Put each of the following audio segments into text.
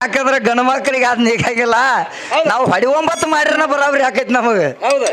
ಯಾಕಂದ್ರೆ ಗಂಡು ಮಕ್ಕಳಿಗೆ ಅದ್ ನೀಕಾಗಿಲ್ಲ. ನಾವು ಹಡಿ ಒಂಬತ್ತು ಮಾಡಿರನ ಬರಾಬ್ರಿ ಹಾಕೈತಿ ನಮಗೆ. ಹೌದು.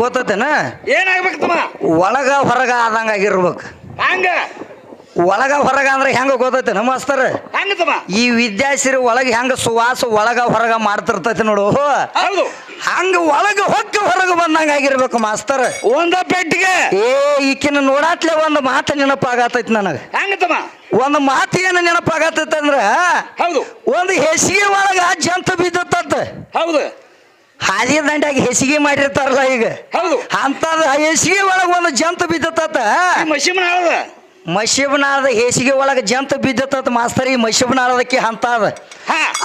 ಗೊತ್ತತೇನ? ಏನಾಗ್ಬೇಕು ತಮ್ಮ ಒಳಗ ಹೊರಗ ಆದಂಗ ಆಗಿರ್ಬೇಕು. ಹಂಗ? ಒಳಗ ಹೊರಗ ಅಂದ್ರೆ ಹೆಂಗ ಗೊತ್ತೈತೆ ಮಾಸ್ತರ್? ಹಂಗ ತಮ್ಮ ಈ ವಿದ್ಯಾಸಿರಿ ಒಳಗ ಹೆಂಗ ಸುವಾಸ ಒಳಗ ಹೊರಗ ಮಾಡ್ತಿರ್ತೈತಿ ನೋಡು. ಹೌದು. ಹಂಗ ಒಳಗ ಹೊಕ್ಕ ಹೊರಗ ಬಂದಂಗ ಆಗಿರ್ಬೇಕು ಮಾಸ್ತರ್. ಒಂದ ಪೆಟ್ಟಿಗೆ. ಏ ಈಕಿನ ನೋಡಾತ್ಲೆ ಒಂದು ಮಾತು ನೆನಪಾಗತೈತಿ ನನಗೆ. ಹಂಗ ತಮ್ಮ ಒಂದು ಮಾತು ಏನು ನೆನಪಾಗತೈತಿ ಅಂದ್ರ ಹೌದು. ಒಂದು ಹೆಸಿಗೆ ಒಳಗ ಜಂತ ಬಿದ್ದತ್ತ ಹೌದು. ಹಾದಿ ದಂಡ್ಯಾಗ ಹೆಸಿಗೆ ಮಾಡಿರ್ತಾರಲ್ಲ ಈಗ. ಹೌದು. ಅಂತದ ಹೆಸಿಗೆ ಒಳಗೆ ಒಂದು ಜಂತು ಬಿದ್ದತ್ತ. ಆಳದ ಮಶಿಬನಾಳದ ಹೆಸಿಗೆ ಒಳಗೆ ಜಂತು ಬಿದ್ದತ್ತ ಮಾಸ್ತರ್ ಈ ಮಶಿಬನಾಳದಕ್ಕೆ ಅಂತದ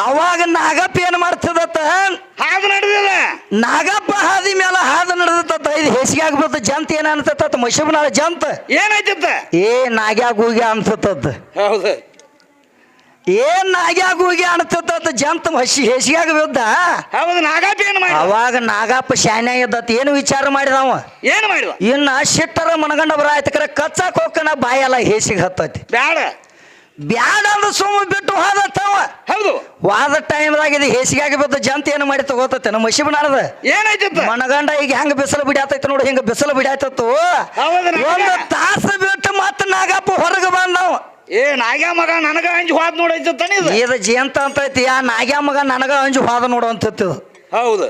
ಅವಾಗ ನಾಗಪ್ಪ ಏನ್ ಮಾಡ್ತದತ್ತ? ಹಾದು ನಡೆದಿಲ್ಲ ನಾಗಪ್ಪ ಹಾದಿ ಮೇಲೆ ಹಾದು ನಡೆದತ್ತ. ಇದು ಹೆಸಿಗೆ ಆಗ್ಬಿಡ್ತ ಜಂತ ಏನ ಅನ್ಸತ್ತ? ಮಶಿಬನಾಳ ಜಂತ. ಏನಾಯ್ತಿತ್ತ ಏ ನಾಗ್ಯಾಗ ಹೋಗಿ ಅನ್ಸತ್ತದ ಹೌದು. ಏನ್ ನಾಗ್ಯಾಗ ಹೋಗಿ ಅಂತ ಜಂತ ಹಸಿ ಹೆಸಿಯಾಗ ಬಿದ್ದ? ಹೌದು ನಾಗಾಪಿ ಏನು ಮಾಡಿ ಅವಾಗ ನಾಗಪ್ಪ ಶಾನ್ಯ ಇದ್ದತ್ ಏನು ವಿಚಾರ ಮಾಡಿದವ ಏನು ಮಾಡಿದ? ಇನ್ನ ಶಿಟ್ಟರ ಮನಗಂಡ ಕರೆ ಕಚ್ಚಾಕ್ ಹೋಗ್ಕನ ಬಾಯಲ್ಲ ಹೇಸಿಗೆ ಹತ್ತತಿ. ಬ್ಯಾಡ. ಬ್ಯಾಡ ಅಂದ್ರೆ ಸುಮ್ಮ ಬಿಟ್ಟು ಹೋದತ್ತವ ಹೌದು. ವಾದ ಟೈಮ್ದಾಗ ಇದು ಹೇಸಿಗಾಗಿ ಬಿದ್ದ ಜಂತ ಏನು ಮಾಡಿ ತಗೋತೈತೆ? ನಮ್ಮ ಮಶಿ ಬಣದ ಏನಾಯ್ತು ಮನಗಂಡ ಈಗ ಹೆಂಗ ಬಿಸಿಲು ಬಿಡಾತೈತೆ ನೋಡಿ ಹಿಂಗ ಬಿಸಿಲು ಬಿಡಿ ಹೌದು ನಾಗ. ಒಂದು ತಾಸು ಬಿಟ್ಟು ಮತ್ತೆ ನಾಗಪ್ಪ ಹೊರಗೆ ಬಂದವ. ಏ ನಾಗ್ಯ ಮಗ ನನಗ ಅಂಜಿ ಹೋದ್ ನೋಡೈತಿತ್ತ ಇದು? ಇದು ಜಯಂತ ಅಂತೈತಿ ಆ ನಾಗ್ಯ ಮಗ ನನಗ ಅಂಜು ಹೋದ ನೋಡು ಅಂತ ಹೌದು.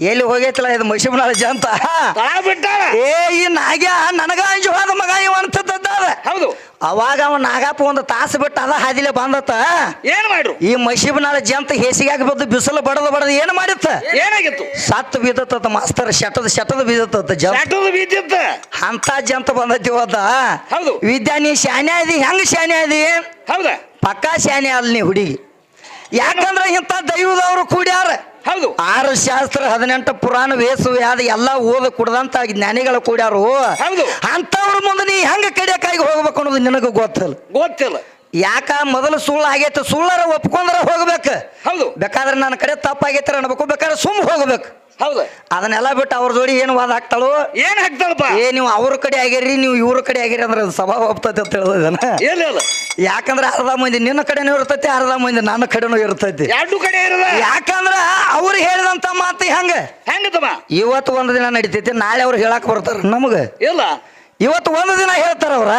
ಎಲ್ಲಿ ಹೋಗೈತಲ್ಲ ಇದು ಮೈಸೂರು ಜಂತ ಅಂತ ಬಿಟ್ಟಾಳ. ಏ ಈ ನಾಗ ನನಗ ಅಂಜು ಹೋದ ಮಗ ಇವ ಹೌದು. ಅವಾಗ ಅವ ನಾಗಪ್ಪ ಒಂದು ತಾಸು ಬಿಟ್ಟು ಅದ ಹಾದಿಲೆ ಬಂದತ್ತ. ಏನ್ ಮಾಡ್ರು? ಈ ಮಶಿಬನಾಳ ಜಂತ ಹೇಸಿಗಾಗಿ ಬಿದ್ದು ಬಿಸಿಲು ಬಡದು ಬಡದು ಏನು ಮಾಡಿತ್ತ? ಏನಾಗಿತ್ತು? ಸತ್ತು ಬಿದ್ದತ್ತ ಮಾಸ್ತರ್ ಶಟದ ಶಟದ ಬಿದ್ದತ್ತ ಜಂತ ಬಿದ್ದಿತ್ತ. ಅಂತ ಜಂತ ಬಂದೈತಿ ಹೋದ. ಹೌದು. ವಿದ್ಯಾ ನೀ ಶಾನೆ ಅದಿ ಹೆಂಗ್ ಶಾನೆ ಅದಿ ಹೌದ. ಪಕ್ಕಾ ಶಾನೆ ಅಲ್ಲ ನೀ ಹುಡುಗಿ. ಯಾಕಂದ್ರ ಇಂಥ ದೈವದವರು ಕೂಡ್ಯಾರ? ಹೌದು. ಆರು ಶಾಸ್ತ್ರ ಹದಿನೆಂಟು ಪುರಾಣ ವೇಸು ಯಾದ ಎಲ್ಲ ಓದ ಕುಡ್ದಂತ ಜ್ಞಾನಿಗಳು ಕೂಡ್ಯಾರು. ಹೌದು. ಅಂತವ್ರ ಮುಂದೆ ನೀ ಹೆಂಗ ಕಡಿಯಕಾಗಿ ಹೋಗ್ಬೇಕು ಅನ್ನೋದು ನಿನಗ ಗೊತ್ತಿಲ್ಲ. ಗೊತ್ತಿಲ್ಲ. ಯಾಕ ಮೊದಲು ಸುಳ್ಳು ಆಗೈತೆ ಸುಳ್ಳರ ಒಪ್ಕೊಂಡ್ರ ಹೋಗ್ಬೇಕು. ಹೌದು. ಬೇಕಾದ್ರೆ ನನ್ನ ಕಡೆ ತಪ್ಪಾಗೈತೆ ಅನ್ಬೇಕು ಬೇಕಾದ್ರೆ ಸುಮ್ ಹೋಗ್ಬೇಕು. ಹೌದು. ಅದನ್ನೆಲ್ಲ ಬಿಟ್ಟು ಅವ್ರ ಜೋಡಿ ಏನು ವಾದ ಹಾಕ್ತಾಳು? ಏನ್ ಹಾಕ್ತಾಳಪ್ಪ? ಏ ನೀವು ಅವ್ರ ಕಡೆ ಆಗಿರಿ ನೀವು ಇವ್ರ ಕಡೆ ಆಗಿರಿ ಅಂದ್ರೆ ಅದು ಸ್ವಭಾವ ಒಪ್ತೈತೆ ಅಂತ ಹೇಳಿದನ ಇಲ್ಲ ಯಾಕಂದ್ರೆ ಅರ್ಧ ಮಂದಿ ನಿನ್ನ ಕಡೆನೂ ಇರ್ತೈತಿ ಅರ್ಧ ಮಂದಿ ನನ್ನ ಕಡೆನೂ ಇರ್ತೈತಿ. ಎರಡು ಕಡೆ ಯಾಕಂದ್ರ ಅವ್ರು ಹೇಳಿದಂತ ಮಾತು ಹೆಂಗ? ಹೆಂಗ ತಮ್ಮ ಇವತ್ತು ಒಂದು ದಿನ ನಡಿತೈತಿ ನಾಳೆ ಅವ್ರು ಹೇಳಕ್ ಬರ್ತಾರ ನಮಗ. ಇಲ್ಲ. ಇವತ್ತು ಒಂದು ದಿನ ಹೇಳ್ತಾರ ಅವ್ರ.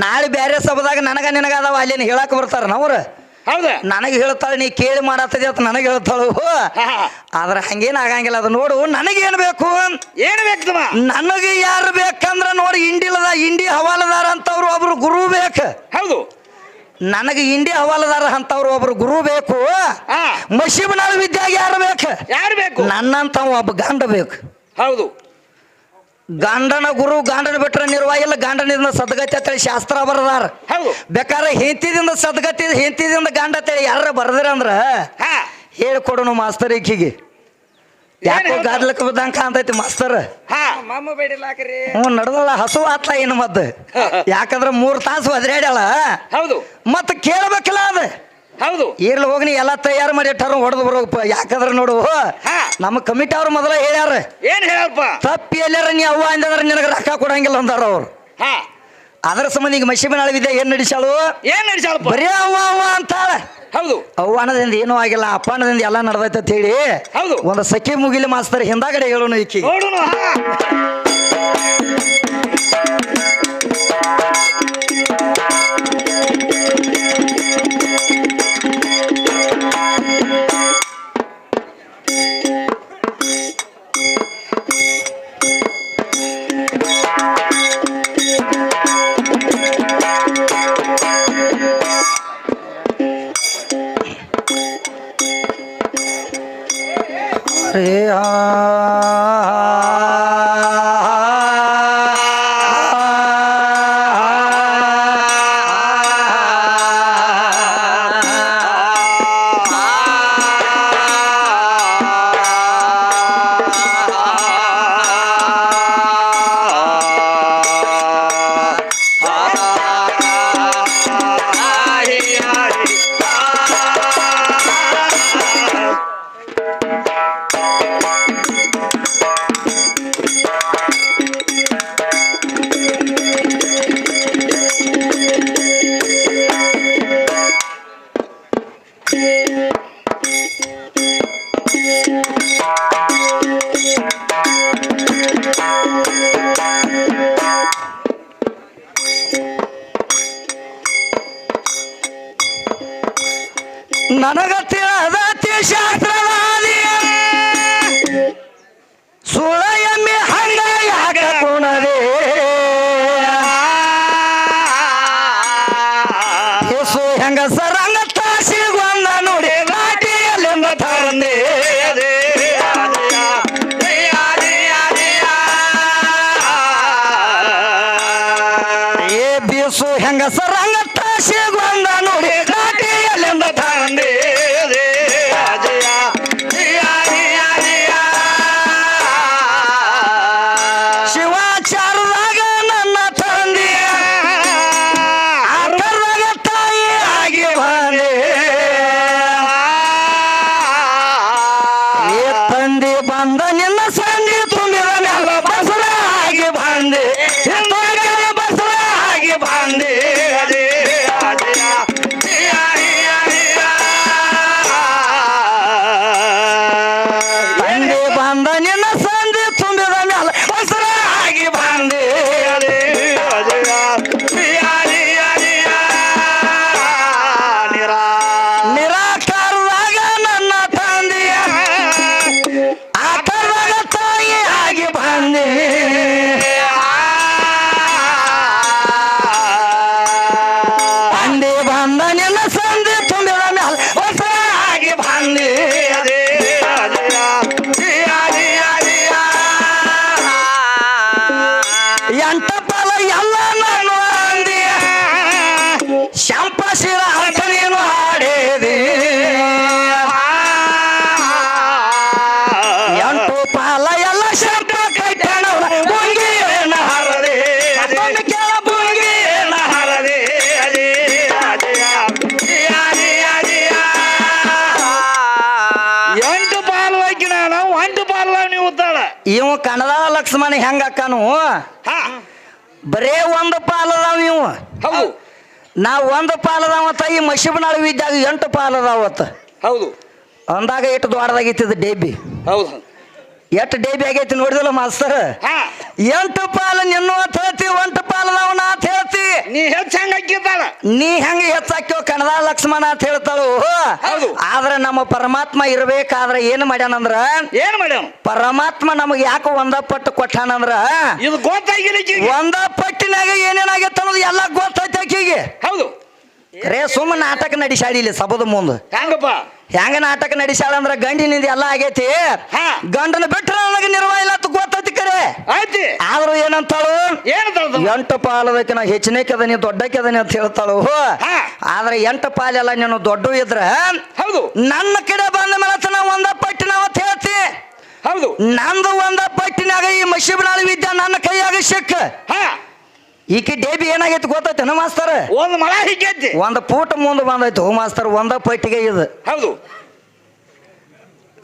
ನಾಳೆ ಬೇರೆ ಸಭದಾಗ ನನಗ ನಿನಗ ಅದಾವ ಅಲ್ಲೇನು ಹೇಳಕ್ ಬರ್ತಾರ ನವ್ರ? ಹೌದ? ನನಗೆ ಹೇಳ್ತಾಳೆ ನೀ ಕೇಳಿ ಮಾಡತ್ತದೆ ಅಂತ ನನಗೆ ಹೇಳ್ತಾಳು. ಆದ್ರೆ ಹಂಗೇನ್ ಆಗಂಗಿಲ್ಲ ಅದು ನೋಡು ನನಗೇನು ಬೇಕು? ಏನು ಬೇಕು ನನಗೆ ಯಾರು ಬೇಕಂದ್ರೆ ನೋಡಿ ಇಂಡಿಲದ ಇಂಡಿ ಹವಾಲದಾರ ಅಂತವ್ರು ಒಬ್ರು ಗುರು ಬೇಕು. ಹೌದು. ನನಗೆ ಇಂಡಿ ಹವಾಲದಾರ ಅಂತವ್ರು ಒಬ್ರು ಗುರು ಬೇಕು. ಹಾ. ಮಶೀಬನಾಳ ವಿದ್ಯಾಗ ಯಾರು ಬೇಕು? ಯಾರು ಬೇಕು? ನನ್ನಂತ ಒಬ್ಬ ಗಂಡ ಬೇಕು. ಹೌದು. ಗಂಡನ ಗುರು ಗಂಡನ ಬಿಟ್ರೆ ನಿರ್ವಾಗಿಲ್ಲ ಗಂಡನಿಂದ ಸದ್ಗತಿ ಅಂತೇಳಿ ಶಾಸ್ತ್ರ ಬರದಾರ. ಬೇಕಾದ್ರೆ ಹೆಂತಿದಿಂದ ಸದ್ಗತಿ ಹೆಂತಿದಿಂದ ಗಂಡ ಅಂತೇಳಿ ಯಾರ ಬರ್ದಿರ ಅಂದ್ರ ಹೇಳ್ಕೊಡೋಣ ಹೇಳ್ಕೊಡೋನು ಮಾಸ್ತರ್ ಈಕಿಗೆ. ಯಾಕೋ ಗಾದ್ಲಕ್ಕ ಬಿದ್ದಂಕ ಅಂತೈತಿ ಮಾಸ್ತರ್. ಹ್ಞೂ ನಡ್ದಲ್ಲ ಹಸು ಆತ್ಲ ಏನು ಮದ್ದು ಯಾಕಂದ್ರೆ ಮೂರು ತಾಸು ಒದ್ರಾಡ್ಯಾಳ. ಹೌದು. ಮತ್ತೆ ಕೇಳಬೇಕಲ್ಲ ಅದ. ಹೌದು. ಇರ್ಲಿ ಹೋಗಿ ನೀ ಎಲ್ಲ ತಯಾರು ಮಾಡಿ ಇಟ್ಟಾರ ಹೊಡೆದು ಬರೋಪ್ಪ ಯಾಕಂದ್ರೆ ನೋಡು. ನಮ್ಮ ಕಮಿಟಿ ಅವ್ರು ಮೊದಲ ಹೇಳ್ಯಾರ. ಏನ್ ಹೇಳಪ್ಪ ತಪ್ಪಿ ಎಲ್ಲಾರ ನೀ ಅವ್ವ ಅಂದ್ರೆ ನಿನಗೆ ರೊಕ್ಕ ಕೊಡಂಗಿಲ್ಲ ಅಂದಾರ ಅವ್ರು. ಅದರ ಸಂಬಂಧ ಈಗ ಮಶಿಬನಾಳ ವಿದ್ಯೆ ಏನ್ ನಡೆಸಾಳು ಏನ್ ನಡೆಸಾಳು ಬರೀ ಅವ್ವ ಅವ್ವ ಅಂತಾಳ. ಹೌದು. ಅವ್ವ ಅನ್ನದಿಂದ ಏನೂ ಆಗಿಲ್ಲ ಅಪ್ಪ ಅನ್ನದಿಂದ ಎಲ್ಲ ನಡೆದೈತೆ ಅಂತ ಹೇಳಿ ಹೌದು. ಒಂದು ಸಖಿ ಮುಗಿಲಿ ಮಾಸ್ತಾರೆ ಹಿಂದಾಗಡೆ ಹೇಳೋಣ ಈಕಿ. ನೋಡುನು ಹಾ. ರೇ ಬೀಸು ಹೆಂಗ ಸರಂಗ ತಾಸಿ ಗೊಂದ ನೋಡಿ. ಕನ್ನಡ ಲಕ್ಷ್ಮಣ ಹೆಂಗ ಅಕ್ಕನು? ಬರೇ ಒಂದು ಪಾಲದಾವ ಇವು. ಹೌದು. ನಾ ಒಂದು ಪಾಲದಾವತ್ತ ಈ ಮಶಿಬನಾಳು ಇದ್ದಾಗ ಎಂಟು ಪಾಲದಾವತ್ತ ಹೌದು. ಅಂದಾಗ ಎಷ್ಟು ದೊಡ್ಡದಾಗೈತಿದ ಡೇಬಿ. ಹೌದು. ಎಷ್ಟು ಡೇಬಿ ಆಗೈತಿ ನೋಡಿದಲ್ಲ ಮಾಸ್ತರ್? ಎಂಟು ಪಾಲು ನಿನ್ನು ಅಂತ ಹೇಳ್ತಿ ಒಂಟು ಪಾಲದವನ ಅಂತ ಹೇಳ್ತಿ. ನೀ ಹೆಚ್ಚ ಹೆಂಗ ಹಾಕಿದ್ದಾಳ. ನೀ ಹೆಂಗ ಹೆಚ್ಚಾಕ್ಯೋ ಕಣದ ಲಕ್ಷ್ಮಣ ಅಂತ ಹೇಳ್ತಾಳು. ಹೌದು. ಆದ್ರೆ ನಮ್ಮ ಪರಮಾತ್ಮ ಇರ್ಬೇಕಾದ್ರೆ ಏನ್ ಮಾಡ್ಯಾನಂದ್ರ? ಏನ್ ಮಾಡ್ಯಾವ ಪರಮಾತ್ಮ ನಮಗೆ ಯಾಕೆ ಒಂದ ಪಟ್ಟು ಕೊಟ್ಟಾನಂದ್ರ? ಇದು ಗೊತ್ತಾಗಿಲ್ಲ. ಒಂದ ಪಟ್ಟಿನಾಗ ಏನೇನಾಗೈತೆ ಅನ್ನೋದು ಎಲ್ಲ ಗೊತ್ತೈತೆ ಆಕಿಗೆ ಹೌದು. ರೇ ಸುಮ್ಮ ನಾಟಕ ನಡೆಸಾಡಿ ಇಲ್ಲಿ ಸಬದ ಮುಂದೆ. ಹೆಂಗಪ್ಪ. ಹೆಂಗ ನಾಟಕ ನಡೆಸ್ಯಾಳ ಅಂದ್ರ ಗಂಡಿನಿಂದ ಎಲ್ಲ ಆಗೈತಿ. ಗಂಡನ ಬಿಟ್ಟರೆ ನನಗೆ ನಿರ್ವಹ ಇಲ್ಲ ಅಂತ ಗೊತ್ತೈತಿ ಕರೆ. ಆಯ್ತಿ. ಆದ್ರೂ ಏನಂತಾಳು? ಏನು ತಳ್ದ ಎಂಟು ಪಾಲದಕ್ಕೆ ನಾ ಹೆಚ್ಚನೇ ಕೆದನಿ ದೊಡ್ಡಕ್ಕೆ ಕೆದನಿ ಅಂತ ಹೇಳ್ತಾಳು. ಹಾ. ಆದ್ರೆ ಎಂಟು ಪಾಲೆಲ್ಲ ನೀನು ದೊಡ್ಡ ಇದ್ರ ಹೌದು. ನನ್ನ ಕಡೆ ಬಂದ ಮೇಲೆ ನಾ ಒಂದ ಪಟ್ಟಿನ ಅಂತ ಹೇಳ್ತಿ. ಹೌದು. ನಂದು ಒಂದ ಪಟ್ಟಿನಾಗ ಈ ಮಸೀಬ್ನಾಳ ವಿದ್ಯಾ ನನ್ನ ಕೈಯಾಗ ಸಿಕ್ಕ. ಹಾ. ಈಕೆ ಡೇಬಿ ಏನಾಗೈತಿ ಗೊತ್ತೈತೆ ಮಾಸ್ತರ್? ಒಂದು ಮಳ ಹಿಗ್ಗೈತಿ ಒಂದ್ ಪೂಟ ಮುಂದೆ ಹೋಮ್ ಮಾಸ್ತರ್ ಒಂದ ಪಟ್ಟಿಗೆ ಇದು. ಹೌದು.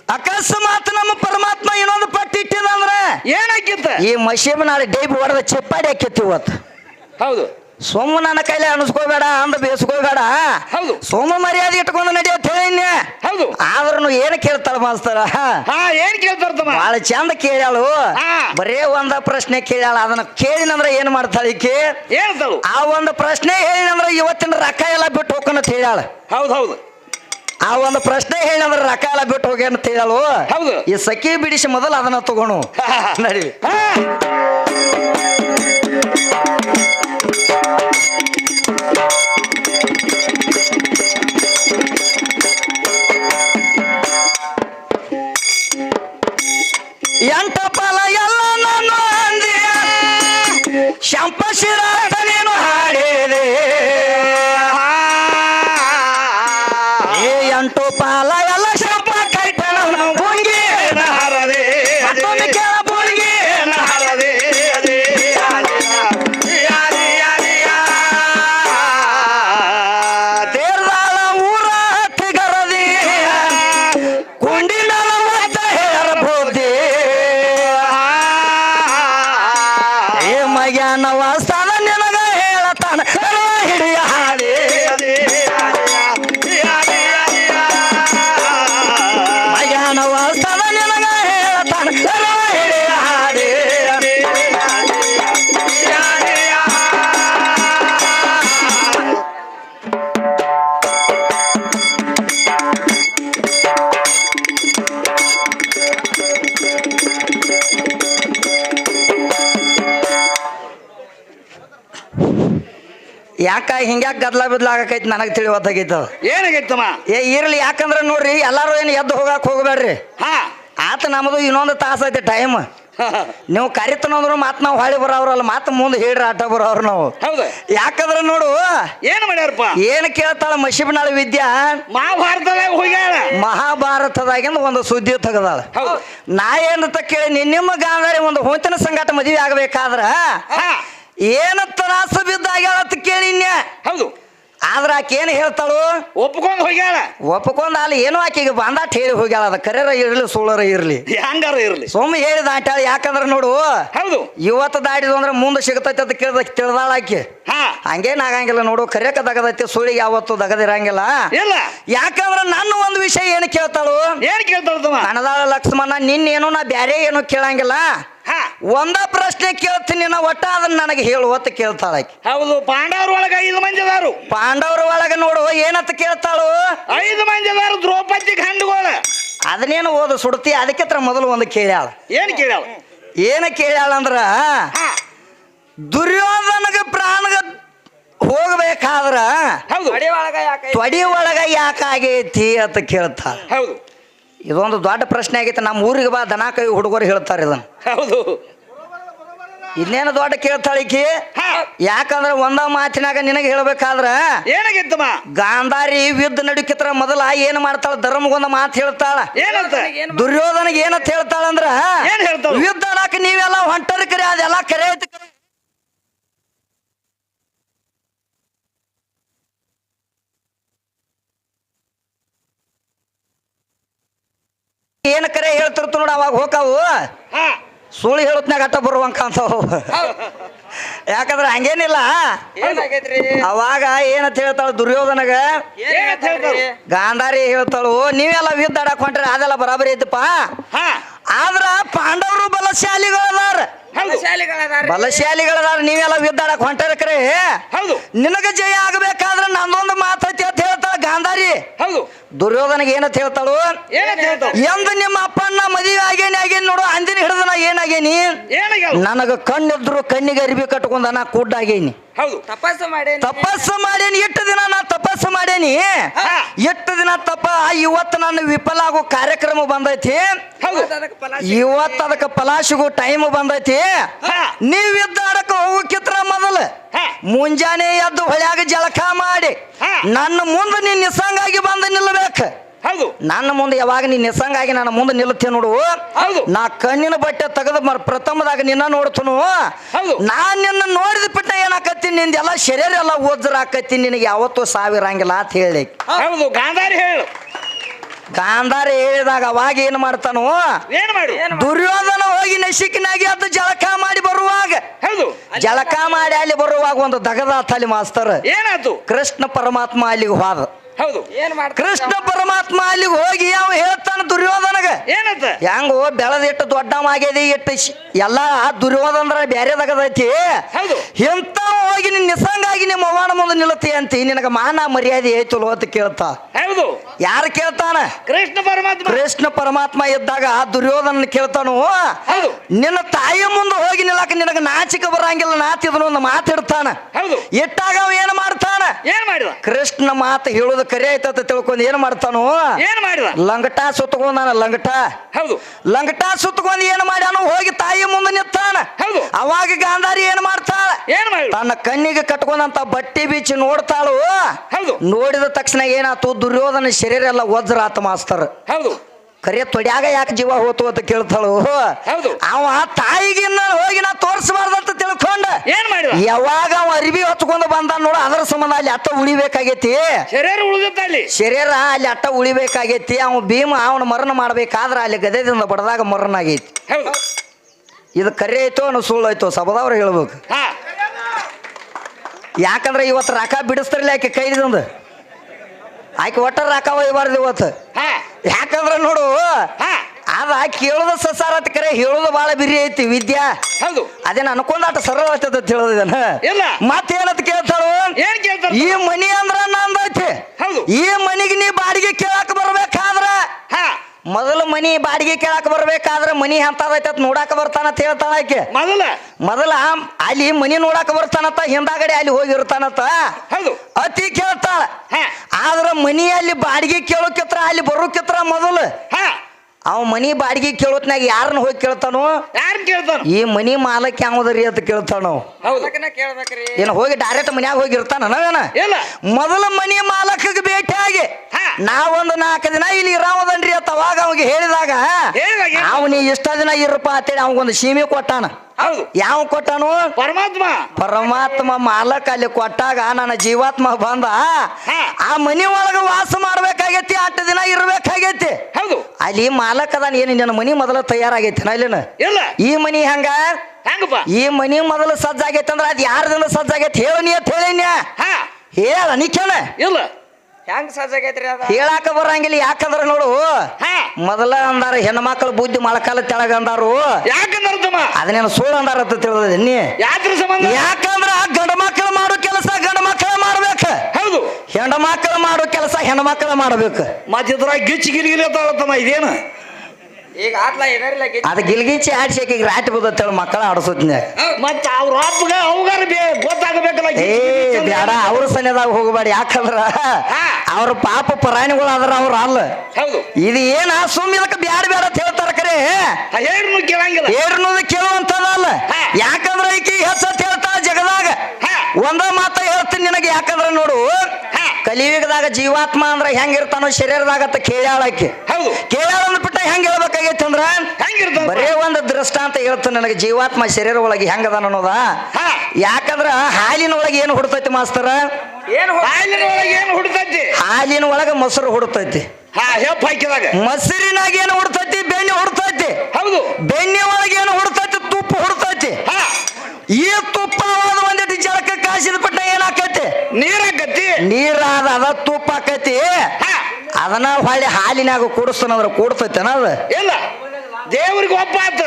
ಅಕಸ್ಮಾತ್ ನಮ್ಮ ಪರಮಾತ್ಮ ಇನ್ನೊಂದು ಪಟ್ಟಿ ಇಟ್ಟಿದಂದ್ರೆ ಏನಾಕಿತ್ತ ಈ ಮಶೀಮ್ ನಾಳೆ ಡೇಬಿ ಹೊಡೆದ ಚಿಪ್ಪಾಡಿ ಹಾಕಿತ್ತು ಇವತ್ತು. ಹೌದು. ಸೋಮ ನನ್ನ ಕೈಲಿ ಅನಿಸ್ಕೋಬೇಡ ಅಂದ್ರೆ ಬೇಸ್ಕೋಬೇಡ ಹೌದು. ಸೋಮ ಮರ್ಯಾದೆ ಇಟ್ಕೊಂಡು ನಡಿಯೋ ಹೇಳಿನ್ಯ ಹೌದು. ಆದ್ರೂ ಏನು ಕೇಳ್ತಾಳ ಮಾಸ್ತರ? ಏನ್ ಕೇಳ್ತಾರ ಬಹಳ ಚಂದ ಕೇಳ್ಯಾಳು. ಬರೇ ಒಂದ ಪ್ರಶ್ನೆ ಕೇಳ್ಯಾಳ. ಅದನ್ನ ಕೇಳಿನಂದ್ರ ಏನ್ ಮಾಡ್ತಾಳ ಈಕೆ? ಹೇಳ್ತಾಳು. ಆ ಒಂದು ಪ್ರಶ್ನೆ ಹೇಳಿನಂದ್ರ ಇವತ್ತಿನ ರೊಕ್ಕ ಎಲ್ಲ ಬಿಟ್ಟು ಹೋಗ್ಕಂತ ಹೇಳ್ಯಾಳ. ಹೌದು ಹೌದು. ಆ ಒಂದು ಪ್ರಶ್ನೆ ಹೇಳಿನಂದ್ರೆ ರೊಕ್ಕ ಎಲ್ಲ ಬಿಟ್ಟು ಹೋಗಿ ಅಂತ ಹೇಳಲು ಹೌದು. ಈ ಸಖಿ ಬಿಡಿಸಿ ಮೊದಲು ಅದನ್ನ ತಗೋಣ. ನಡಿ. Get up. ಯಾಕ ಹಿಂಗ್ಯಾಕ ಗದ್ಲ ಬಿದ್ಲ ಆಗಕೈತಿ ನನಗೆ ತಿಳಿವತ್ತಾಗೈತ. ಏನಾಗೈತಮ್ಮ? ಏ ಇರ್ಲಿ ಯಾಕಂದ್ರೆ ನೋಡ್ರಿ ಎಲ್ಲಾರು ಏನು ಎದ್ದು ಹೋಗಕ್ಕೆ ಹೋಗ್ಬೇಡ್ರಿ. ಹಾ. ಆತ ನಮ್ಮದು ಇನ್ನೊಂದು ತಾಸು ಐತೆ ಟೈಮ್. ನೀವು ಕರಿತನಂದ್ರು ಮಾತ್ ನಾವು ಹೊಳಿ ಬರೋವ್ರಲ್ಲ ಮಾತು ಮುಂದೆ ಹೇಳ್ರಿ ಆಟ ಬರೋರು ನಾವು. ಹೌದು. ಯಾಕಂದ್ರ ನೋಡು ಏನು ಮಾಡ್ಯಾರಪ್ಪ? ಏನು ಕೇಳ್ತಾಳ ಮಶಿಬನಾಳ ವಿದ್ಯಾ? ಮಹಾಭಾರತದಾಗ ಹೋಗ್ಯಾಳ. ಮಹಾಭಾರತದಾಗಿಂದ ಒಂದು ಸುದ್ದಿ ತೆಗದಾಳ. ನಾ ಏನಂತ ಕೇಳಿ ನಿಮ್ಮ ಗಾಂಧಾರಿ ಒಂದು ಹೊಂತಿನ ಸಂಗಾಟ ಮದುವೆ ಆಗಬೇಕಾದ್ರ ಹಾ ನಾಸ ಬಿದ್ದಾಗ್ಯಾಳ ಅಂತ ಕೇಳಿನ್ಯ ಹೌದು. ಆದ್ರ ಆಕೆ ಏನು ಹೇಳ್ತಾಳು? ಒಪ್ಕೊಂಡ್ ಹೋಗ್ಯಾಳ. ಒಪ್ಕೊಂಡ್ ಅಲ್ಲಿ ಏನೋ ಆಕೆಗೆ ಬಂದಾಟ್ ಹೇಳಿ ಹೋಗ್ಯಾಳ. ಅದ ಕರೆರ ಇರ್ಲಿ ಸುಳ್ಳರ ಇರ್ಲಿ. ಹೆಂಗಾರ ಇರ್ಲಿ. ಸುಮ್ಮ ಹೇಳಿ. ಆಟಾಳ ಯಾಕಂದ್ರ ನೋಡು ಹೌದು. ಇವತ್ತು ದಾಟಿದ್ವು ಅಂದ್ರೆ ಮುಂದೆ ಸಿಗತೈತಿ ಅಂತ ಕೇಳ್ದ ತಿಳಿದಾಳ ಆಕೆ. ಹಾ. ಹಂಗೇನ್ ಆಗಂಗಿಲ್ಲ ನೋಡು ಕರೆಯಕ ದಗದೈತಿ ಸುಳ್ಳಿಗೆ ಯಾವತ್ತು ದಗದಿರಂಗಿಲ್ಲ. ಇಲ್ಲ. ಯಾಕಂದ್ರೆ ನನ್ನ ಒಂದು ವಿಷಯ ಏನು ಕೇಳ್ತಾಳು? ಏನ್ ಕೇಳ್ತಾಳ ನನದಾಳ ಲಕ್ಷ್ಮಣ ನಿನ್ನೇನು ನಾ ಬ್ಯಾರೆ ಏನು ಕೇಳಂಗಿಲ್ಲ. ಒಂದ ಪ್ರಶ್ನೆ ಕೇಳ್ತೀನಿ ನಾ ಒಟ್ಟ ಅದನ್ನ ನನಗೆ ಹೇಳು ಅಂತ ಕೇಳ್ತಾಳ ಆಕೆ. ಹೌದು ಪಾಂಡವ್ರ ಒಳಗ ಐದು ಮಂದಿ ಅದಾರು. ಪಾಂಡವರ ಒಳಗ ನೋಡು ಏನಂತ ಕೇಳ್ತಾಳು? ಐದು ಮಂದಿ ಅದಾರು ದ್ರೌಪದಿ ಖಂಡಗೋಳ ಅದನ್ನೇನು ಓದು ಸುಡ್ತಿ? ಅದಕ್ಕೆ ತರ ಮೊದಲು ಒಂದು ಕೇಳ್ಯಾಳ. ಏನ್ ಕೇಳ್ಯಾಳ? ಏನ ಕೇಳ್ಯಾಳ ಅಂದ್ರ ಹಾ. ದುರ್ಯೋಧನಗ ಪ್ರಾಣಗ ಹೋಗ್ಬೇಕಾದ್ರ ಹೌದು. ತೊಡಿ ಒಳಗ ಯಾಕಾಗೈತಿ ಅಂತ ಕೇಳ್ತಾಳ. ಹೌದು. ಇದೊಂದು ದೊಡ್ಡ ಪ್ರಶ್ನೆ ಆಗೈತೆ ನಮ್ಮ ಊರಿಗೆ ಬಾ ದನ ಕೈ ಹುಡುಗರು ಹೇಳ್ತಾರೆ ಇದನ್ನು. ಹೌದು. ಇನ್ನೇನು ದೊಡ್ಡ ಕೇಳ್ತಾಳಿಕಿ? ಯಾಕಂದ್ರೆ ಒಂದ ಮಾತಿನಾಗ ನಿನಗೆ ಹೇಳ್ಬೇಕಾದ್ರ ಏನಾಗಿತ್ತು ಗಾಂಧಾರಿ ಯುದ್ಧ ನಡುಕಿತ್ರ ಮೊದಲ ಏನ್ ಮಾಡ್ತಾಳ? ಧರ್ಮಗೊಂದ ಮಾತು ಹೇಳ್ತಾಳ. ದುರ್ಯೋಧನಿಗೆ ಏನಂತ ಹೇಳ್ತಾಳಂದ್ರ? ಯುದ್ಧ ನೀವೆಲ್ಲ ಹೊಂಟರಿ ಕರೆ ಅದೆಲ್ಲ ಕರೆ ಐತಿ ಏನ್ ಕರೆ ಹೇಳ್ತಿರ್ತು ನೋಡ ಅವಾಗ ಹೋಕಾವು? ಹಾ. ಸುಳ್ಳು ಅಟ ಅಟ್ಟ ಬರುವಂಕ ಅಂತಾವು ಯಾಕಂದ್ರ ಹಂಗೇನಿಲ್ಲ. ಅವಾಗ ಏನಂತ ಹೇಳ್ತಾಳ ದುರ್ಯೋಧನಗ? ಗಾಂಧಾರಿ ಹೇಳ್ತಾಳು ನೀವೆಲ್ಲ ಯುದ್ಧ ಆಡಕ್ ಹೊಂಟ್ರಿ ಅದೆಲ್ಲ ಬರಾಬರಿ ಐತಪ್ಪ. ಆದ್ರ ಪಾಂಡವರು ಬಲಶಾಲಿಗಳದಾರ. ಬಲಶಾಲಿಗಳದಾರ. ನೀವೆಲ್ಲ ಯುದ್ಧ ಆಡಕ್ ಹೊಂಟಾರ ಕರೆ. ನಿನಗ ಜಯ ಆಗ್ಬೇಕಾದ್ರ ನಂದೊಂದು ಮಾತೈತಿ ಅಂತ ಹೇಳ್ತಾಳ ಗಾಂಧಾರಿ. ಹೌದು. ದುರ್ಯೋಧನಗೆ ಏನಂತ ಹೇಳ್ತಾಳು? ಎಂದು ನಿಮ್ಮ ಅಪ್ಪನ್ನ ಮದುವೆ ಆಗೇನಿ ಆಗೇನಿ ನೋಡು ಅಂದಿನ ಹಿಡಿದ ನಾ ಏನಾಗೇನಿ? ನನಗ ಕಣ್ಣಿದ್ರು ಕಣ್ಣಿಗೆ ಅರಿವಿ ಕಟ್ಕೊಂಡ ನಾ ಕೂಡಾಗೇನಿ ಹೌದು. ತಪಸ್ಸು ಮಾಡಿ ತಪಸ್ಸು ಮಾಡೇನಿ ಎಷ್ಟು ದಿನ ನಾ ತಪಸ್ಸು ಮಾಡೇನಿ. ಎಷ್ಟು ದಿನ ತಪ ಇವತ್ತು ನನ್ನ ವಿಫಲ ಆಗೋ ಕಾರ್ಯಕ್ರಮ ಬಂದೈತಿ. ಹೌದು. ಅದಕ್ಕೆ ಫಲ ಇವತ್ತು ಅದಕ್ಕೆ ಪಲಾಶಿಗೂ ಟೈಮ್ ಬಂದೈತಿ. ಹಾ. ನೀವ್ ಎದ್ದಾಡಕ ಹೋಗಕ್ಕಿತ್ರ ಮೊದಲ ಹಾ. ಮುಂಜಾನೆ ಎದ್ದು ಹೊಳ್ಯಾಗ ಜಳಕ ಮಾಡಿ ನನ್ನ ಮುಂದೆ ನೀನ್ ನಿಸ್ಸಂಗಾಗಿ ಬಂದು ನಿಲ್ಲಬೇಕು ಹೌದು. ನನ್ನ ಮುಂದೆ ಯಾವಾಗ ನೀನ್ ನಿಸ್ಸಂಗಾಗಿ ನನ್ನ ಮುಂದೆ ನಿಲ್ಲುತ್ತೆ ನೋಡು. ಹೌದು. ನಾ ಕಣ್ಣಿನ ಬಟ್ಟೆ ತೆಗೆದು ಮರ ಪ್ರಥಮದಾಗ ನಿನ್ನ ನೋಡ್ತನು. ನಾನ್ ನಿನ್ನ ನೋಡಿದ ಬಿಟ್ಟ ಏನಾಕತ್ತೀನಿ ನಿಂದೆಲ್ಲ ಶರೀರ ಎಲ್ಲ ಓದ್ರ ಆಕತ್ತೀನಿ ನಿನಗೆ ಯಾವತ್ತೂ ಸಾವಿರಂಗಿಲ್ಲ ಅಂತ ಹೇಳಿ. ಹೌದು ಗಾಂಧಾರಿ ಹೇಳು. ಗಾಂಧಾರ ಹೇಳಿದಾಗ ಅವಾಗ ಏನ್ ಮಾಡ್ತಾನೋ? ಏನ್ ಮಾಡು? ದುರ್ಯೋಧನ ಹೋಗಿ ನಶಿಕಿನಾಗಿ ಅದು ಜಳಕ ಮಾಡಿ ಬರುವಾಗ. ಹೌದು. ಜಳಕ ಮಾಡಿ ಅಲ್ಲಿ ಬರುವಾಗ ಒಂದು ದಗದಾತ ಅಲ್ಲಿ ಮಾಸ್ತರ್. ಏನಾಯ್ತು? ಕೃಷ್ಣ ಪರಮಾತ್ಮ ಅಲ್ಲಿಗೆ ಹೋದ. ಹೌದು. ಏನ್ ಮಾಡ್ತಾನ? ಕೃಷ್ಣ ಪರಮಾತ್ಮ ಅಲ್ಲಿಗೆ ಹೋಗಿ ಅವ ಹೇಳ್ತಾನ ದುರ್ಯೋಧನಗ. ಏನಂತ? ಹೆಂಗೋ ಬೆಳೆದಿಟ್ಟು ದೊಡ್ಡವಾಗ್ಯದಿ ಇಟ್ಟು ಎಲ್ಲಾ ದುರ್ಯೋಧನ ಬೇರೆ ದಗದೈತಿ. ಹೌದು. ಎಂತ ಹೋಗಿ ನಿನ್ನ ನಿಸಂಗಾಗಿ ನಿಮ್ಮ ಅವಮಾನ ಮುಂದೆ ನಿಲ್ಲತಿ ಅಂತ? ನಿನಗ ಮಾನ ಮರ್ಯಾದೆ ಐತಲ್ಲ ಅಂತ ಕೇಳ್ತಾ. ಹೌದು. ಯಾರು ಕೇಳ್ತಾನ? ಕೃಷ್ಣ ಪರಮಾತ್ಮ. ಕೃಷ್ಣ ಪರಮಾತ್ಮ ಇದ್ದಾಗ ಆ ದುರ್ಯೋಧನ ಕೇಳ್ತಾನು? ನಿನ್ನ ತಾಯಿ ಮುಂದೆ ಹೋಗಿ ನಿಲ್ಲಕ ನಿನಗ ನಾಚಿಕೆ ಬರಂಗಿಲ್ಲ ನಾತಿದನು ಒಂದು ಮಾತಿಡ್ತಾನ ಹೌದು. ಇಟ್ಟಾಗ ಅವ ಏನ್ ಮಾಡ್ತಾನ? ಏನ್ ಮಾಡಿದ? ಕೃಷ್ಣ ಮಾತು ಹೇಳುದು ಕರೆ ಆಯ್ತಂತ ತಿಳ್ಕೊಂಡು ಏನ್ ಮಾಡ್ತಾನು? ಏನ್ ಮಾಡಿದ? ಲಂಗಟ ಸುತ್ತಕೊಂಡಾನ ಲಂಗಟ. ಹೌದು. ಲಂಗಟ ಸುತ್ತಕೊಂಡು ಏನ್ ಮಾಡ್ಯಾನು ಹೋಗಿ ತಾಯಿ ಮುಂದೆ ನಿಂತಾನ. ಹೌದು. ಅವಾಗ ಗಾಂಧಾರಿ ಏನ್ ಮಾಡ್ತಾಳ? ಏನ್ ಮಾಡಿದ? ತನ್ನ ಕಣ್ಣಿಗೆ ಕಟ್ಕೊಂಡಂತ ಬಟ್ಟೆ ಬೀಚಿ ನೋಡ್ತಾಳು. ಹೌದು. ನೋಡಿದ ತಕ್ಷಣ ಏನಾತು ದುರ್ಯೋಧನ ಶರೀರ ಎಲ್ಲ ವಜ್ರ ಆತ ಮಾಸ್ತರ್. ಹೌದು. ಕರೆ ತೊಡ್ಯಾಗ ಯಾಕೆ ಜೀವ ಹೋತು ಅಂತ ಕೇಳ್ತಾಳು. ಹೌದು. ಅವ ತಾಯಿಗೆ ಹೋಗಿ ನಾ ತೋರಿಸಬಾರ್ದಂತ ತಿಳ್ಕೊಂಡ. ಏನ್ ಮಾಡಿ ಯಾವಾಗ ಅವ ಅರಿವಿ ಹೊತ್ಕೊಂಡು ಬಂದ ನೋಡ ಅದರ ಸಂಬಂಧ ಅಲ್ಲಿ ಅತ್ತ ಉಳಿಬೇಕಾಗೈತಿ. ಶರೀರ ಉಳಿದತ್ತ ಅಲ್ಲಿ? ಶರೀರ ಅಲ್ಲಿ ಅಟ್ಟ ಉಳಿಬೇಕಾಗೈತಿ. ಅವ ಭೀಮ ಅವನ ಮರಣ ಮಾಡ್ಬೇಕಾದ್ರ ಅಲ್ಲಿ ಗದೆದಿಂದ ಬಡದಾಗ ಮರಣ ಆಗೈತಿ. ಇದು ಕರೆ ಐತೋ ಅನ್ನೋ ಸುಳ್ಳು ಆಯ್ತೋ? ಸಬದವ್ರು ಹೇಳ್ಬೇಕು. ಯಾಕಂದ್ರೆ ಇವತ್ತು ರೊಕ್ಕ ಬಿಡಿಸ್ತಾರಲ್ಲ ಆಕೆ ಕೈಲಿಂದ. ಆಕೆ ಒಟ್ಟ ರೊಕ್ಕ ಒಯ್ಬಾರ್ದು ಇವತ್ತು. ಯಾಕಂದ್ರೆ ನೋಡು ಅದ ಕೇಳೋದು ಸಸಾರ ಅಂತ ಕರೆ ಹೇಳೋದು ಭಾಳ ಬಿರಿ ಐತಿ ವಿದ್ಯಾ. ಹೌದು. ಅದೇನ ಅನ್ಕೊಂಡಾಟ ಸರಳ ಆಗ್ತದ ಅಂತ ಹೇಳೋದಿದನ ಇಲ್ಲ ಮತ್ತೇನಂತ ಕೇಳ್ತಾಳು? ಈ ಮನಿ ಅಂದ್ರ ನಂದೈತಿ ಈ ಮನಿಗೆ ನೀ ಬಾಡಿಗೆ ಕೇಳಾಕ ಬರ್ಬೇಕಾದ್ರ ಹಾ ಮೊದಲು ಮನಿ ಬಾಡಿಗೆ ಕೇಳಾಕ ಬರ್ಬೇಕಾದ್ರೆ ಮನಿ ಅಂತ ನೋಡಾಕ ಬರ್ತಾನಂತ ಹೇಳ್ತಾಳ ಆಕೆ. ಮೊದಲ? ಮೊದಲ ಅಲ್ಲಿ ಮನಿ ನೋಡಾಕ ಬರ್ತಾನಂತ ಹಿಂದಾಗಡೆ ಅಲ್ಲಿ ಹೋಗಿರ್ತಾನಂತ ಹೌದು. ಅತಿ ಕೇಳ್ತಾಳ. ಆದ್ರ ಮನಿ ಅಲ್ಲಿ ಬಾಡಿಗೆ ಕೇಳೋಕಿತ್ರ ಅಲ್ಲಿ ಬರೋಕಿತ್ರ ಮೊದಲು. ಹಾ. ಅವ ಮನಿ ಬಾಡಿಗೆ ಕೇಳೋತ್ನಾಗ ಯಾರನ್ನ ಹೋಗಿ ಕೇಳ್ತಾನೋ ಯಾರ್ ಕೇಳ್ತಾನ? ಈ ಮನಿ ಮಾಲಕ್ ಯಾವ್ದ್ರಿ ಅಂತ ಕೇಳ್ತಾನೋ ಹೌದು. ಅದಕ್ಕನ ಕೇಳ್ಬೇಕ್ರಿ. ಏನ್ ಹೋಗಿ ಡೈರೆಕ್ಟ್ ಮನ್ಯಾಗ ಹೋಗಿ ಇರ್ತಾನ ನಾವೇನ? ಇಲ್ಲ. ಮೊದಲ ಮನಿ ಮಾಲಕಗೆ ಭೇಟಿಯಾಗಿ ಆಗಿ ನಾವೊಂದು ನಾಲ್ಕು ದಿನ ಇಲ್ಲಿ ಇರಾವದನ್ರಿ ಅಂತ ಅವಾಗ ಅವಾಗ ಹೇಳಿದಾಗ ಅವನಿ ಇಷ್ಟ ದಿನ ಇರಪ್ಪ ಅಂತೇಳಿ ಅವಂಗೊಂದು ಸೀಮೆ ಕೊಟ್ಟಾನ. ಹೌದು. ಯಾವ ಕೊಟ್ಟನು? ಪರಮಾತ್ಮ. ಪರಮಾತ್ಮ ಮಾಲಕ ಅಲ್ಲಿ ಕೊಟ್ಟಾಗ ನನ್ನ ಜೀವಾತ್ಮ ಬಂದ. ಆ ಮನಿ ಒಳಗ ವಾಸ ಮಾಡ್ಬೇಕಾಗೈತಿ ಅಷ್ಟು ದಿನ ಇರ್ಬೇಕಾಗೈತಿ. ಹೌದು. ಅಲ್ಲಿ ಮಾಲಕ ಅದಾನ ಏನು ನಿನ್ನ ಮನಿ ಮೊದಲ ತಯಾರಾಗೈತಿ ಅಲ್ಲಿನ ಇಲ್ಲ. ಈ ಮನಿ ಹಂಗ? ಈ ಮನಿ ಮೊದಲು ಸಜ್ಜಾಗೈತಿ ಅಂದ್ರೆ ಅದು ದಿನ ಸಜ್ಜಾಗೈತಿ ಹೇಳ ನೀ ಅಂತ ಹೇಳಿನ. ಹೇಳ ಕೇಳ. ಇಲ್ಲ. ಹೆಂಗ್ ಸಜ್ಜಾಗೈತ್ರಿ ಅದ? ಹೇಳಾಕ ಬರಂಗಿಲ್ಲ ಯಾಕಂದ್ರ ನೋಡು? ಹಾ. ಮೊದಲ ಅಂದಾರ ಹೆಣ್ಮಕ್ಳು ಬುದ್ಧಿ ಮೊಳಕಾಲ ತೆಳಗ ಅಂದಾರು. ಯಾಕಂದ್ರ ತಮ್ಮ ಅದನ್ನೇನು ಸುಳ್ಳು ಅಂದಾರ ಅಂತ ತಿಳಿದ ನೀ? ಯಾತ್ರ ಸಂಬಂಧ? ಯಾಕಂದ್ರ ಗಂಡ ಮಕ್ಕಳು ಮಾಡೋ ಕೆಲಸ ಗಂಡ ಮಕ್ಕಳ ಮಾಡ್ಬೇಕು. ಹೌದು. ಹೆಣ್ಣು ಮಕ್ಕಳು ಮಾಡೋ ಕೆಲಸ ಹೆಣ್ಣು ಮಕ್ಕಳು ಮಾಡ್ಬೇಕು ಮತ್ತಿದ್ರ ಗಿಚ್ಚಿ ಗಿರಿಗಿರಿ ತಮ್ಮ ಇದೇನು? ಈಗ ಆಟ್ಲ ಏನಾರಿಲ್ಲ ಅದ ಗಿಲ್ಗಿಚ್ಚಿ ಆಡ್ಸಿ ಈಗ ರಾಟಿ ಬುದತ್ತೇಳಿ ಮಕ್ಕಳ ಆಡಿಸುತ್ತೆ ಮತ್ತೆ ಅವ್ರ ಅಪ್ಪಗ ಅವ್ಗಾರ ಬೇ ಗೊತ್ತಾಗಬೇಕಲ್ಲ ಏ ಬ್ಯಾಡ ಅವ್ರ ಸನ್ನಿದಾಗ ಹೋಗಬೇಡ ಯಾಕಂದ್ರ. ಅವ್ರ ಪಾಪ ಪ್ರಾಣಿಗಳು ಆದ್ರ ಅವ್ರ ಅಲ್ಲ. ಹೌದು. ಇದು ಏನ ಸುಮ್ ಇದಕ್ಕೆ ಬ್ಯಾಡ ಬ್ಯಾಡ ಅಂತ ಹೇಳ್ತಾರ ಕರೆ? ಏನು ಕೇಳಂಗಿಲ್ಲ. ಏರ್ನೋದು ಕೇಳುವಂತದಲ್ಲ. ಯಾಕಂದ್ರ ಈಕಿ ಹೆಚ್ಚತ್ ಹೇಳ್ತಾ ಜಗದಾಗ. ಒಂದ ಮಾತ ಹೇಳ್ತೀನಿ ನಿನಗೆ ಯಾಕಂದ್ರೆ ನೋಡು ಹಾ. ಕಲಿಯುಗದಾಗ ಜೀವಾತ್ಮ ಅಂದ್ರೆ ಹೆಂಗಿರ್ತಾನೋ ಶರೀರದಾಗ ಅಂತ ಕೇಳ್ಯಾಳ ಆಕಿ. ಹೌದು. ಕೇಳಾಳ ಅಂದ್ಬಿಟ್ಟ ಹೆಂಗ್ ಹೇಳ್ಬೇಕಾಗೈತಿ ಅಂದ್ರ? ಬರೇ ಒಂದು ದೃಷ್ಟಾಂತ ಹೇಳ್ತಾನೆ ನನಗೆ ಜೀವಾತ್ಮ ಶರೀರ ಒಳಗೆ ಹೆಂಗದ ಅನ್ನೋದ? ಹಾ. ಯಾಕಂದ್ರ ಹಾಲಿನ ಒಳಗೆ ಏನು ಹುಡ್ತೈತಿ ಮಾಸ್ತರ? ಏನು ಹಾಲಿನ ಒಳಗೆ ಏನು ಹುಡ್ತೈತಿ? ಹಾಲಿನ ಒಳಗೆ ಮೊಸರು ಹುಡ್ತೈತಿ. ಮೊಸರಿನಾಗ ಏನು ಹುಡ್ತೈತಿ? ಬೆಣ್ಣೆ ಹುಡ್ತೈತಿ. ಹೌದು. ಬೆಣ್ಣೆ ಒಳಗೆ ಏನು ಹುಡ್ತೈತಿ? ತುಪ್ಪ ಹುಡ್ತೈತಿ. ಹಾ. ಈ ತುಪ್ಪ ಆದ ಪಟ್ಟ ಜಳಕ್ಕೆ ಕಾಸಿದ ಪಟ್ಟ ಏನಾಕೈತಿ? ನೀರಾಗತ್ತಿ ನೀರಾದ ಅದ ತುಪ್ಪ ಆಕೈತಿ. ಅದನ್ನ ಹೊಳ್ಳಿ ಹಾಲಿನಾಗ ಕೂಡಿಸ್ತಾನಂದ್ರ ಕೂಡ್ತೈತೇನ ಅದ? ಇಲ್ಲ. ದೇವ್ರಿಗೆ ಒಪ್ಪ ಆತ.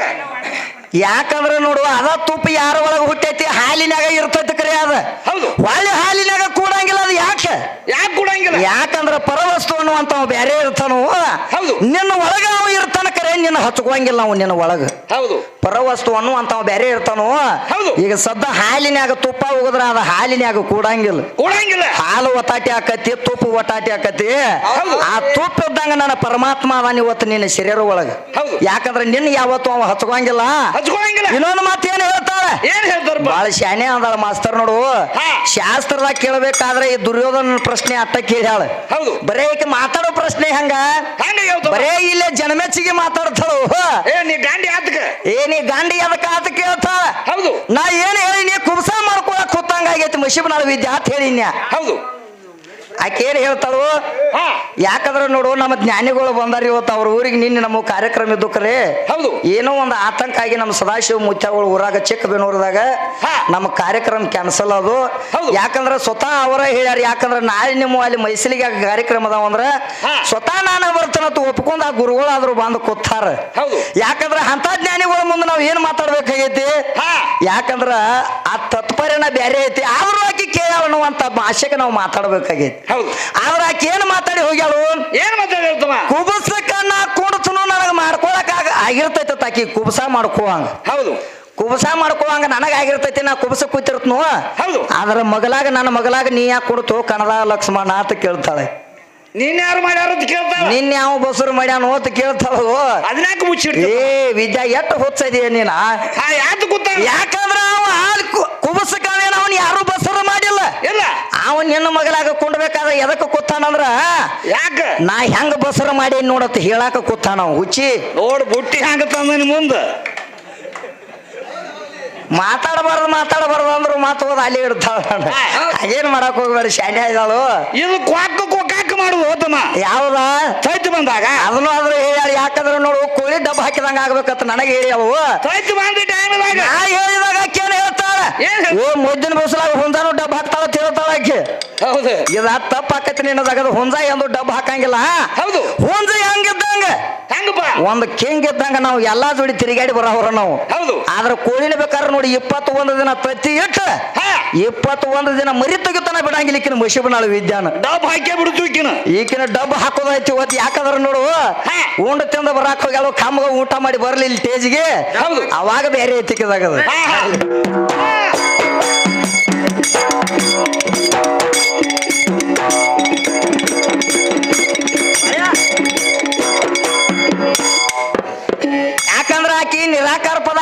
ಯಾಕಂದ್ರ ನೋಡು ಅದ ತುಪ್ಪ ಯಾರ ಒಳಗ ಹುಟ್ಟೈತಿ? ಹಾಲಿನಾಗ ಇರ್ತೈತಿ ಕರೆ ಅದ. ಹೌದು. ಹೊಳ್ಳಿ ಹಾಲಿನಾಗ ಕೂಡಂಗಿಲ್ಲ ಅದು ಯಾಕೆ? ಯಾಕೆ ಕೂಡಂಗಿಲ್ಲ? ಯಾಕಂದ್ರ ಪರವಸ್ತು ಅನ್ನುವಂತ ಬೇರೆ ಇರ್ತಾನು? ಹೌದು. ನಿನ್ನ ಒಳಗ ಅವ ಇರ್ತಾನ ಕರೆ ನಿನ್ನ ಹಚ್ಕೋಂಗಿಲ್ಲ ಅವ ನಿನ್ನ ಒಳಗ. ಹೌದು. ಪರವಸ್ತು ಅನ್ನುವಂತ ಬೇರೆ ಇರ್ತಾನೋ ಹೌದು. ಈಗ ಸದ್ದ ಹಾಲಿನ್ಯಾಗ ತುಪ್ಪ ಹೋಗದ್ರ ಅದ ಹಾಲಿನ್ಯಾಗ ಕೂಡಂಗಿಲ್ಲ. ಕೂಡಂಗಿಲ್ಲ. ಹಾಲು ಒತ್ತಾಟಿ ಆಕತಿ ತುಪ್ಪ ಒತ್ತಾಟಿ ಆಕತಿ. ಹೌದು. ಆ ತುಪ್ಪ ಇದ್ದಂಗ ನನ್ನ ಪರಮಾತ್ಮ ಅದಾನ ಇವತ್ತು ನಿನ್ನ ಶರೀರ ಒಳಗ. ಹೌದು. ಯಾಕಂದ್ರೆ ನಿನ್ನ ಯಾವತ್ತು ಅವ ಹಚ್ಕೋಂಗಿಲ್ಲ ಹಚ್ಕೊಳಂಗಿಲ್ಲ. ಇನ್ನೊಂದು ಮಾತು ಏನ್ ಏನ್ ಹೇಳ್ತಾರ ಬಾಳ ಶಾನೆ ಅಂದಾಳ ಮಾಸ್ತರ್ ನೋಡು. ಶಾಸ್ತ್ರದಾಗ ಕೇಳಬೇಕಾದ್ರೆ ಈ ದುರ್ಯೋಧನ ಪ್ರಶ್ನೆ ಅಟ್ಟ ಕೇಳ್ಯಾಳ ಹೌದು. ಬರೇ ಈಕೆ ಮಾತಾಡೋ ಪ್ರಶ್ನೆ ಹಂಗ? ಬರೇ ಇಲ್ಲೇ ಜನಮೆಚ್ಚಿಗೆ ಮಾತಾಡ್ತಾಳು. ಏ ನೀ ಗಾಂಡಿ ಆತಕ? ಏನಿ ಗಾಂಡಿ ಅದಕ್ಕ ಆತ ಕೇಳ್ತಾಳ ಹೌದು. ನಾ ಏನ್ ಹೇಳಿ ನೀ ಕುಬ್ಸ ಮಾಡ್ಕೊಳಕ್ ಕೂತಂಗ ಆಗೈತಿ. ಮಶಿಬ್ ನಾಳ ವಿದ್ಯೆ ಅಂತ ಹೇಳಿನ್ಯ. ಹೌದು. ಆಕೆ ಹೇಳ್ತಾಳೋ? ಯಾಕಂದ್ರೆ ನೋಡು ನಮ್ಮ ಜ್ಞಾನಿಗಳು ಬಂದಾರ ಇವತ್ತು ಅವ್ರ ಊರಿಗೆ ನಿನ್ನೆ ನಮ್ಮ ಕಾರ್ಯಕ್ರಮ ಇದ್ದು ಕರೆ ಹೌದು. ಏನೋ ಒಂದು ಆತಂಕ ಆಗಿ ನಮ್ಮ ಸದಾಶಿವ ಮುತ್ಯಗಳು ಊರಾಗ ಚಿಕ್ಕಬೇನೂರದಾಗ ಹಾ. ನಮ್ಮ ಕಾರ್ಯಕ್ರಮ ಕ್ಯಾನ್ಸಲ್ ಅದು. ಯಾಕಂದ್ರೆ ಸ್ವತಃ ಅವರ ಹೇಳ್ಯಾರ ಯಾಕಂದ್ರೆ ನಾಳೆ ನಿಮ್ಮ ಅಲ್ಲಿ ಮೈಸೂರಿಗೆ ಕಾರ್ಯಕ್ರಮ ಅದಾವ ಅಂದ್ರೆ. ಸ್ವತಃ ನಾನು ಬರ್ತೇನಂತ ಒಪ್ಕೊಂಡ್ ಆ ಗುರುಗಳಾದ್ರು ಬಂದು ಕೂತಾರ. ಯಾಕಂದ್ರೆ ಅಂತ ಜ್ಞಾನಿಗಳ ಮುಂದೆ ನಾವು ಏನ್ ಮಾತಾಡ್ಬೇಕಾಗೈತಿ. ಯಾಕಂದ್ರ ಆ ತತ್ಪರ್ಯನ ಬೇರೆ ಐತಿ. ಆದ್ರೂ ಆಕಿ ಭಾಷೆಗೆ ನಾವು ಮಾತಾಡ್ಬೇಕಾಗೈತಿ. ಹೌದು. ಆದ್ರ ಆಕಿ ಏನ್ ಮಾತಾಡಿ ಹೋಗ್ಯಾಳು? ಏನ್ ಮಾತಾಡಿರ್ತಮ್ಮ ಕುಬಸಕ್ಕ ನಾ ಕುಂಡ್ತನು ನನಗೆ ಮಾಡ್ಕೊಳಕ್ ಆಗ ಆಗಿರ್ತೈತೆ ಆಕಿ. ಕುಬಸ ಮಾಡ್ಕೋವಂಗ ಹೌದು. ಕುಬಸ ಮಾಡ್ಕೋವಂಗ ನನಗೆ ಆಗಿರ್ತೈತಿ ನಾ ಕುಬಸ ಕೂತಿರ್ತನು? ಹೌದು. ಆದ್ರ ಮಗಲಾಗ ನನ್ನ ಮಗಲಾಗ ನೀ ಯಾಕೆ ಕೊಡ್ತು? ಕನ್ನಡ ಲಕ್ಷ್ಮಣ ಅಂತ ಕೇಳ್ತಾಳೆ. ನಿನ್ನ ಯಾರು ಮಾಡ್ಯಾರ ಅಂತ ಕೇಳ್ತಾಳ? ನಿನ್ನ ಯಾವ ಬಸರು ಮಾಡ್ಯಾನು ಅಂತ ಕೇಳ್ತಾಳು. ಅದನ್ಯಾಕ ಮುಚ್ಚಿಡ್ತಿ ಏ ವಿದ್ಯಾ ಎಷ್ಟು ಹುಚ್ಚದೀಯ ನೀನ? ಯಾತು ಕೂತ ಯಾಕಂದ್ರ ಅವ ಕುಬಸಕ್ಕವೇನ ಅವನ್ ಯಾರು ಬಸರು ಮಾಡಿಲ್ಲ ಅವನ್ ನಿನ್ನ ಮಗಲಾಗ ಕುಂಡ್ಬೇಕಾದ್ರೆ ಎದಕ್ಕೆ ಕೂತಾನಂದ್ರ ಯಾಕ? ನಾ ಹೆಂಗ ಬಸರ ಮಾಡಿ ನೋಡತ್ ಹೇಳಾಕ ಕೂತಾನ ಅವ ಹುಚ್ಚಿ. ನೋಡ್ ಬುಟ್ಟಿ ಹಂಗ ತಂದ ನಿನ್ ಮುಂದ. ಮಾತಾಡಬಾರ್ದು ಮಾತಾಡಬಾರ್ದು ಅಂದ್ರು ಮಾತು ಹೋದ ಅಲ್ಲಿ ಇಡ್ತಾಳ ಹಾಗೇನ್ ಮಾಡಕ್ ಹೋಗ್ಬೇಡ ಶಾನ್ಯ ಇದ್ದಾಳು. ಇದು ಕ್ವಾಕ್ ಕ್ವಾಕ್ ಮಾಡುದು ಹೋತಮ್ಮ ಯಾವ್ದ? ಚೈತ್ ಬಂದಾಗ. ಅದನ್ನು ಆದ್ರೂ ಹೇಳ ಯಾಕಂದ್ರೆ ನೋಡು ಕೋಳಿ ಡಬ್ಬ ಹಾಕಿದಂಗ ಆಗ್ಬೇಕಂತ ನನಗೆ ಹೇಳಿ ಅವು ಚೈತ್ ಬಂದ ಟೈಮ್ ಹೇಳಿದಾಗ ಕೇಳಿ ಹೇಳ್ತಾಳ. ಏನ್ ಓ ಮುದ್ದಿನ ಬಸ್ಲಾಗ ಹೊಂದಾನು ಡಬ್ಬ ಹೌದು. ಇದ ತಪ್ಪ ಆಕತಿ ನಿನ್ನದಾಗ. ಹುಂಜ ಎಂದು ಡಬ್ಬ ಹಾಕಂಗಿಲ್ಲ ಹೌದು. ಹುಂಜ ಹೆಂಗಿದ್ದಂಗ ಹೆಂಗಪ್ಪ? ಒಂದ್ ಕಿಂಗ್ ಇದ್ದಂಗ ನಾವು ಎಲ್ಲಾ ಜೋಡಿ ತಿರುಗಾಡಿ ಬರೋವ್ರ ನಾವು. ಹೌದು. ಆದ್ರ ಕೋಳಿನ ಬೇಕಾದ್ರೆ ನೋಡಿ ಇಪ್ಪತ್ತು ಒಂದು ದಿನ ತತ್ತಿ ಇಟ್ಟು ಇಪ್ಪತ್ತು ಒಂದು ದಿನ ಮರಿ ತೆಗಿತಾನ ಬಿಡಂಗಿಲ್ಲ ಈಕಿನ ಮಶಿಬನಾಳು ವಿದ್ಯಾನ. ಡಬ್ ಹಾಕೇ ಬಿಡ್ತು ಈಕಿನ. ಈಕಿನ ಡಬ್ಬ ಹಾಕೋದೈತಿ ಇವತ್ತು. ಯಾಕಂದ್ರ ನೋಡು. ಉಂಡ ತಿಂದ ಬರಾಕ್ ಹೋಗ್ಯಾಳು ಕಮ್ಮಗ ಊಟ ಮಾಡಿ ಬರ್ಲಿ ಇಲ್ಲಿ ಟೇಜಿಗೆ ಹೌದು. ಅವಾಗ ಬೇರೆ ಐತಿ ಕಿದಾಗದ ಹಾ. ಯಾಕಂದ್ರ ಆಕಿ ನಿರಾಕಾರ ಪದ